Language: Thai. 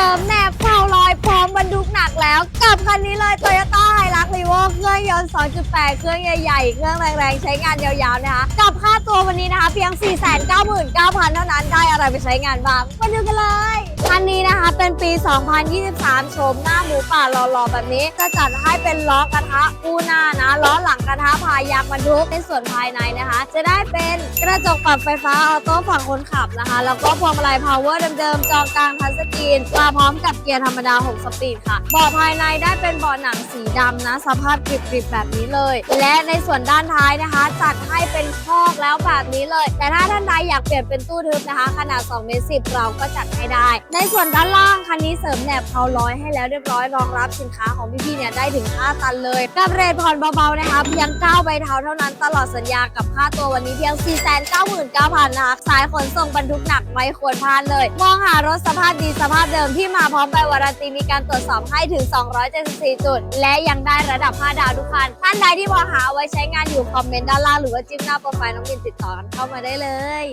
เติมแหนบเผาลอยพร้อมบรรทุกหนักแล้ว กับคันนี้เลย Toyota Hilux Revo เครื่องยนต์ 2.8 เครื่องใหญ่ๆ เครื่องแรงๆ ใช้งานยาวๆ นะคะ กับค่าตัววันนี้นะคะ เพียง 499,000 เท่านั้นได้อะไรไปใช้งานบ้างมาดูกันเลย นนี้นะคะเป็นปี 2023ชมหน้าหมูป่าหล่อๆ แบบนี้จะจัดให้เป็นล้อกระทะคู่หน้านะล้อหลังกระทะพายางบรรทุกในส่วนภายในนะคะ จะได้เป็นกระจกปรับไฟฟ้าออโต้ฝั่งคนขับนะคะ แล้วก็พวงมาลัยพาวเวอร์เดิมๆ จอกลางทัชสกรีนมาพร้อมกับเกียร์ธรรมดา 6 สปีดค่ะเบาะภายในได้เป็นเบาะหนังสีดำนะ สภาพกริบๆ แบบนี้เลย และในส่วนด้านท้ายนะคะ จัดให้เป็นคอกแล้วแบบนี้เลย แต่ถ้าท่านใดอยากเปลี่ยนเป็นตู้ทึบนะคะ ขนาด2เมตร10เราก็จัดให้ได้ในส่วนด้านล่างคันนี้เสริมแหนบเพาร้อยให้แล้วเรียบร้อยรองรับสินค้าของพี่ๆเนี่ยได้ถึง 5 ตันเลยกับเรทผ่อนเบาๆนะคะเพียง9ใบเท้าเท่านั้นตลอดสัญญากับค่าตัววันนี้เพียง 499,000นะคะสายขนส่งบรรทุกหนักไม่ควรพลาดเลย มองหารถสภาพดีสภาพเดิมที่มาพร้อมใบวารันตีมีการตรวจสอบให้ถึง 274 จุด และยังได้ระดับ 5 ดาวทุกคันท่านใดที่มองหาเอาไว้ใช้งานอยู่คอมเมนต์ด้านล่างหรือว่าจิ้มหน้าโปรไฟล์น้องมินติดต่อกันเข้ามาได้เลย